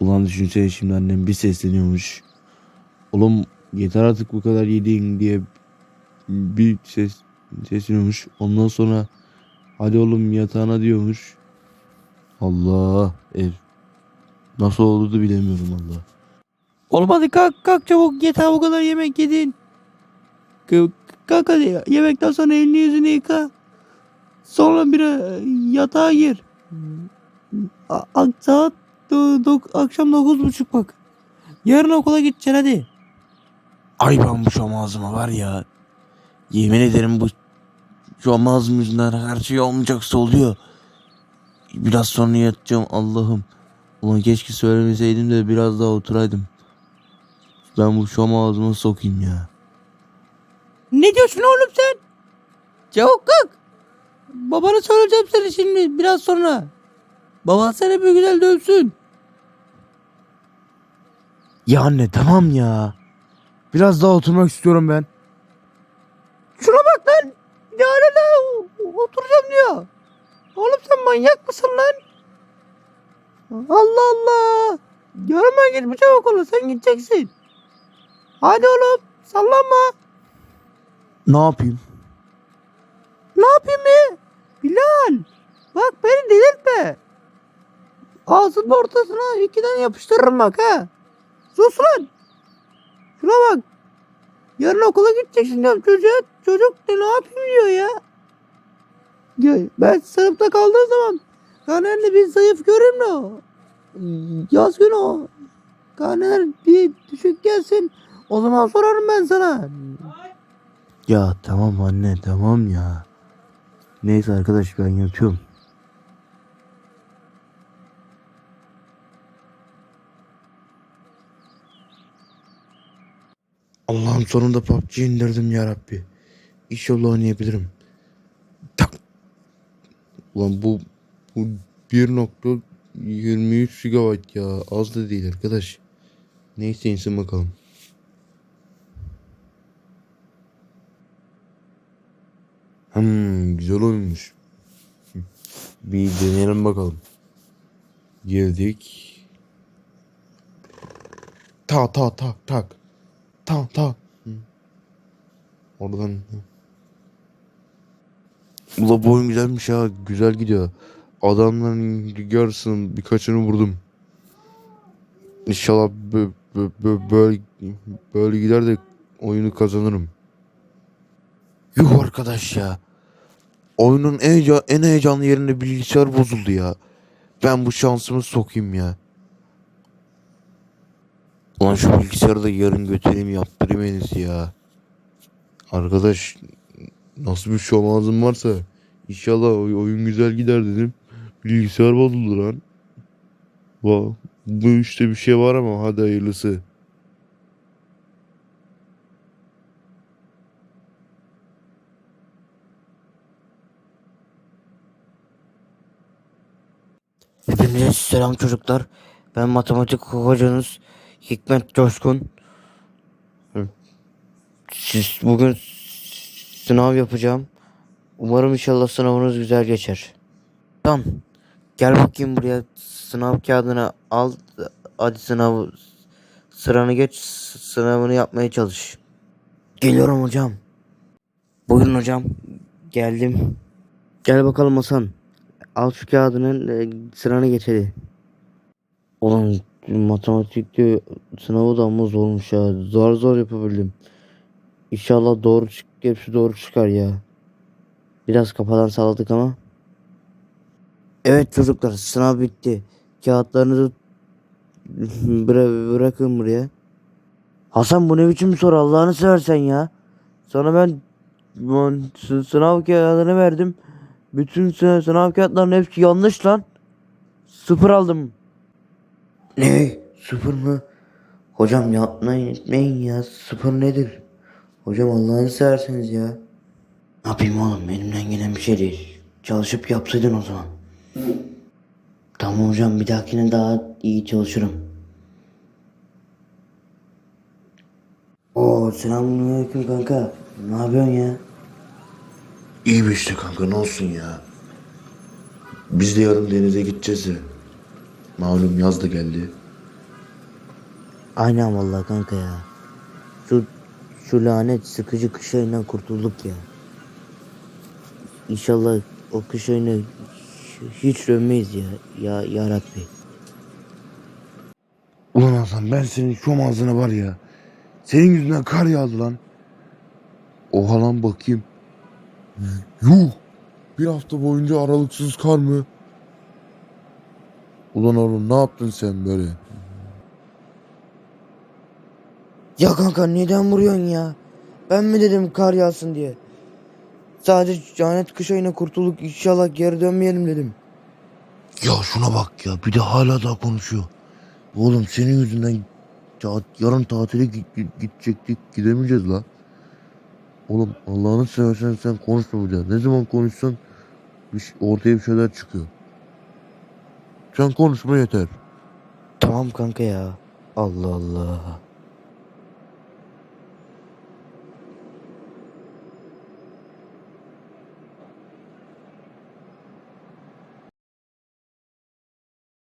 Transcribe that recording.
Ulan düşünsene şimdi annem bir sesleniyormuş. Oğlum yeter artık bu kadar yediğin diye bir ses sesleniyormuş. Ondan sonra hadi oğlum yatağına diyormuş. Allah ev. Nasıl oldu da bilemiyorum Allah. Oğlum hadi kalk kalk çabuk yeter bu kadar yemek yedin. Kalk hadi yemekten sonra elini yüzünü yıka. Sonra bir e, yatağa gir. A- saat akşam dokuz buçuk bak. Yarın okula gideceksin hadi. Ay ben bu ağzıma var ya. Yemin ederim bu şam ağzım yüzünden her şey olmayacaksa oluyor. Biraz sonra yatacağım Allah'ım. Ulan keşke söylemeseydim de biraz daha oturaydım. Ben bu ağzıma sokayım ya. Ne diyorsun oğlum sen? Çabuk kalk. Babana söyleyeceğim seni şimdi biraz sonra. Baban seni bir güzel dövsün. Ya anne tamam ya. Biraz daha oturmak istiyorum ben. Şuna bak lan. Ya hala oturacağım diyor. Oğlum sen manyak mısın lan? Allah Allah. Görme gitmeyeceğim okula sen gideceksin. Hadi oğlum sallanma. Ne yapayım? Ne yapayım ya? Bilal. Bak beni delirtme. Ağzının ortasına iki tane yapıştırırım bak ha. Sus lan. Şuna bak. Yarın okula gideceksin diyorum. Çocuk de ne yapayım diyor ya. Ben sınıfta kaldığım zaman karnende bir zayıf görün o. Yaz günü o. Karneler bir düşük gelsin. O zaman sorarım ben sana. Ya tamam anne tamam ya. Neyse arkadaş ben yatıyorum. Allah'ım sonunda PUBG indirdim ya Rabbi. İnşallah oynayabilirim. Tak. Ulan bu bu 1.23 GB ya az da değil arkadaş. Neyse insin bakalım. Hmm, güzel oyunmuş. Bir deneyelim bakalım. Girdik. Ta ta ta tak. Ta ta. Oradan. Ula bu oyun güzelmiş ha. Güzel gidiyor. Adamların yarısının birkaçını vurdum. İnşallah bö- bö- bö- böyle, böyle gider de oyunu kazanırım. Yuh arkadaş ya. Oyunun en, en heyecanlı yerinde bilgisayar bozuldu ya. Ben bu şansımı sokayım ya. Ulan şu bilgisayarı da yarın götüreyim yaptırayım en iyisi ya. Arkadaş nasıl bir şomazım varsa inşallah oy- oyun güzel gider dedim. Bilgisayar bozuldu lan. Va- Bu işte bir şey var ama hadi hayırlısı. Hepinize selam çocuklar. Ben matematik hocanız Hikmet Coşkun. Siz bugün sınav yapacağım. Umarım inşallah sınavınız güzel geçer. Tamam. Gel bakayım buraya. Sınav kağıdını al. Hadi sınav sıranı geç. Sınavını yapmaya çalış. Geliyorum hocam. Buyurun hocam. Geldim. Gel bakalım Hasan. Al şu kağıdının e, sıranı geç hadi. Ulan matematikte sınavı da ama zormuş ya. Zor zor yapabildim. İnşallah doğru çık hepsi doğru çıkar ya. Biraz kafadan salladık ama. Evet çocuklar sınav bitti. Kağıtlarınızı bıra- bırakın buraya. Hasan bu ne biçim soru Allah'ını seversen ya. Sana ben, ben sı- sınav kağıdını verdim. Bütün sı- sınav kağıtlarının hepsi yanlış lan. Sıfır aldım. Ne? Sıfır mı? Hocam yapmayın etmeyin ya. Sıfır nedir? Hocam Allah'ını severseniz ya. Ne yapayım oğlum elimden gelen bir şey değil. Çalışıp yapsaydın o zaman. Tamam hocam bir dahakine daha iyi çalışırım. Oo selamünaleyküm kanka. Ne yapıyorsun ya? İyi bir işte kanka ne olsun ya. Biz de yarın denize gideceğiz ya. Malum yaz da geldi. Aynen vallahi kanka ya. Şu şu lanet sıkıcı kış ayından kurtulduk ya. İnşallah o kış ayına hiç- hiç dönmeyiz ya. Ya, ya Rabbi. Ulan Hasan ben senin şu ağzına var ya. Senin yüzünden kar yağdı lan. Oha lan bakayım. Yuh. Bir hafta boyunca aralıksız kar mı? Ulan oğlum ne yaptın sen böyle? Ya kanka neden vuruyorsun ya? Ben mi dedim kar yağsın diye? Sadece lanet kış ayına kurtulduk inşallah geri dönmeyelim dedim. Ya şuna bak ya bir de hala daha konuşuyor. Oğlum senin yüzünden ya- yarın tatile gi- gi- gidecektik gidemeyeceğiz la. Oğlum Allah'ını seversen sen konuşma bir. Ne zaman konuşsan bir şey- ortaya bir şeyler çıkıyor. Sen konuşma yeter. Tamam kanka ya. Allah Allah.